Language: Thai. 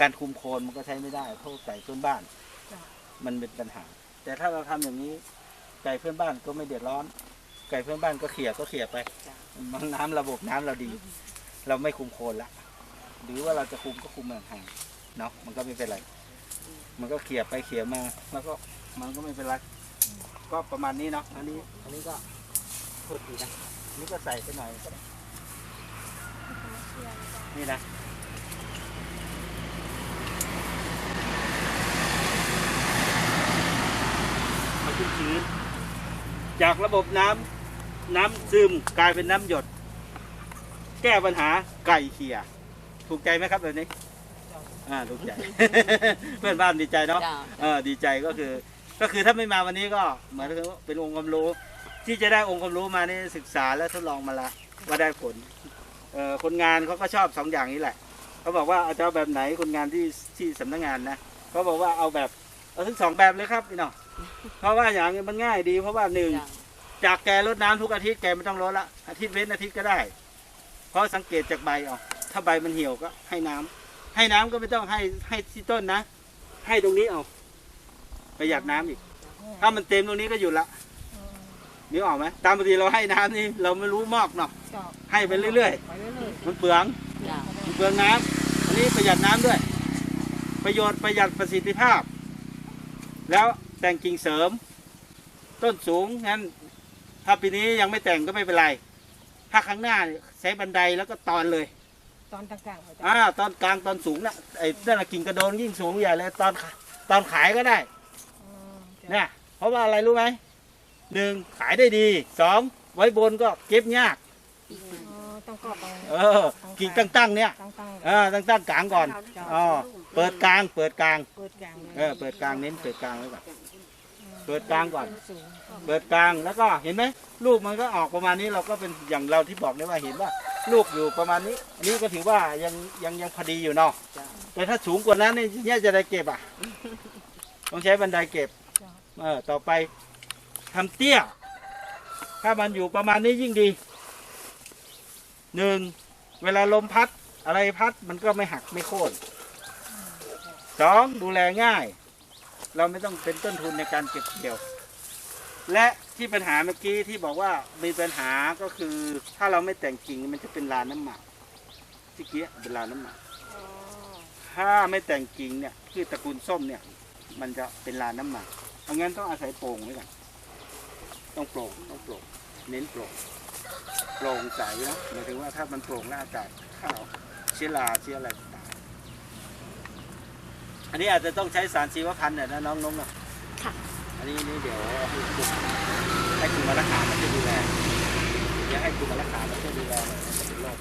การคุมโคลนมันก็ใช้ไม่ได้เพราะไก่เพื่อนบ้านจ้ะมันเป็นปัญหา แต่ถ้าเราทำอย่างนี้ไก่เพื่อนบ้านก็ไม่เดือดร้อน ไก่เพื่อนบ้านก็เขี่ยก็เขี่ยไปจ้ะมันน้ำระบบน้ำเราดี เราไม่คุมโคลนละหรือว่าเราจะคุมก็คุมมันห่างๆเนาะมันก็ไม่เป็นไร มันก็เขี่ยไปเขี่ยมาแล้วก็มันก็ไม่เป็นไรก็ประมาณนี้เนาะอันนี้ อันนี้ก็โทษทีนะอันนี้ก็ใส่ไปหน่อยก็ได้นี่นะ เอาขึ้นชื้น จากระบบน้ำน้ำซึมกลายเป็นน้ำหยด แก้ปัญหาไก่เขี่ยถูกใจไหมครับแบบนี้อ่าถูกใจ เพื่อนบ้านดีใจเนาะจ้ะเออดีใจก็คือ ก็คือถ้าไม่มาวันนี้ก็เหมือนกับว่าเป็นองค์ความรู้ ที่จะได้องค์ความรู้มานี่ศึกษาและทดลองมาละว่าได้ผลเอ่อคนงานเขาก็ชอบสองอย่างนี้แหละเขาบอกว่าเอาจะเอาแบบไหนคนงานที่ที่สำนักงานนะเขาบอกว่าเอาแบบเอาทั้งสองแบบเลยครับพี่น้อง เพราะว่าอย่างนี้มันง่ายดี เพราะว่าหนึ่งจ้ะจากแกรดน้ำทุกอาทิตย์แกไม่ต้องรดละอาทิตย์เว้นอาทิตย์ก็ได้ เพราะสังเกตจากใบเอาถ้าใบมันเหี่ยวก็ให้น้ำให้น้ำก็ไม่ต้องให้ให้ที่ต้นนะ ให้ตรงนี้เอาประหยัดน้ำอีก ถ้ามันเต็มตรงนี้ก็หยุดละอืมนึกออกไหมตามปกติเราให้น้ำนี่เราไม่รู้มอกเนาะจ้ะให้ไปเรื่อยไปเรื่อยๆมันเปลืองจ้ะมันเปลืองน้ำอันนี้ประหยัดน้ำด้วย ประโยชน์ประหยัดประสิทธิภาพ แล้ว แต่งกิ่งเสริม ต้นสูงงั้น ถ้าปีนี้ยังไม่แต่งก็ไม่เป็นไร ถ้าครั้งหน้าเนี่ยใช้บันไดแล้วก็ตอนเลยๆตอนกลางๆเขาจะอ่าตอนกลางตอนสูงนะไอ้นั่นนะกิ่งกระโดนยิ่งสูงใหญ่เลยตอนขาตอนขายก็ได้อืมจ้ะเนี่ยเพราะว่าอะไรรู้ไหมหนึ่งขายได้ดีสองไว้บนก็เก็บยาก อ๋อต้องกรอบตรงเออ กิ่งตั้งๆเนี่ยตั้งๆเออตั้งตั้งกลางก่อนอ๋อเปิดกลางเปิดกลาง เปิดกลางลย เออเปิดกลางเน้นเปิดกลางไว้ก่อน เปิดกลางก่อน สูงเปิดกลางแล้วก็เห็นไหมลูกมันก็ออกประมาณนี้เราก็เป็นอย่างเราที่บอกได้ว่าเห็นว่า ลูกอยู่ประมาณนี้อันนี้ก็ถือว่ายังยังยังพอดีอยู่เนาะจ้ะแต่ถ้าสูงกว่านั้นนี่เนี่ยจะได้เก็บอะ ต้องใช้บันไดเก็บจ้ะเออต่อไปทำเตี้ย ถ้ามันอยู่ประมาณนี้ยิ่งดีหนึ่งเวลาลมพัดอะไรพัดมันก็ไม่หักไม่โค่นสองดูแลง่าย เราไม่ต้องเป็นต้นทุนในการเก็บเกี่ยว และที่ปัญหาเมื่อกี้ที่บอกว่ามีปัญหาก็คือถ้าเราไม่แต่งกิ่งมันจะเป็นลานน้ำหมักที่เกี้ยเป็นลานน้ำหมักถ้าไม่แต่งกิ่งเนี่ยพืชตระกูลส้มเนี่ย มันจะเป็นลานน้ำหมักเพราะงั้นต้องอาศัยโปร่งไว้ก่อนต้องโปร่งต้องโปร่งเน้นโปร่งโปร่งใสนะหมายถึงว่าถ้ามันโปร่งแล้วอากาศเข้าเชื้อราเชื้ออะไร อันนี้อาจจะต้องใช้สารชีวพันธุ์เนี่ยนะน้องนงเนาะค่ะ อันนี้นี่เดี๋ยวให้คุณให้คุณมารักษามันจะดูแลเดี๋ยวให้คุณมารักษามันจะดูแลหน่อยมันจะเป็นโรค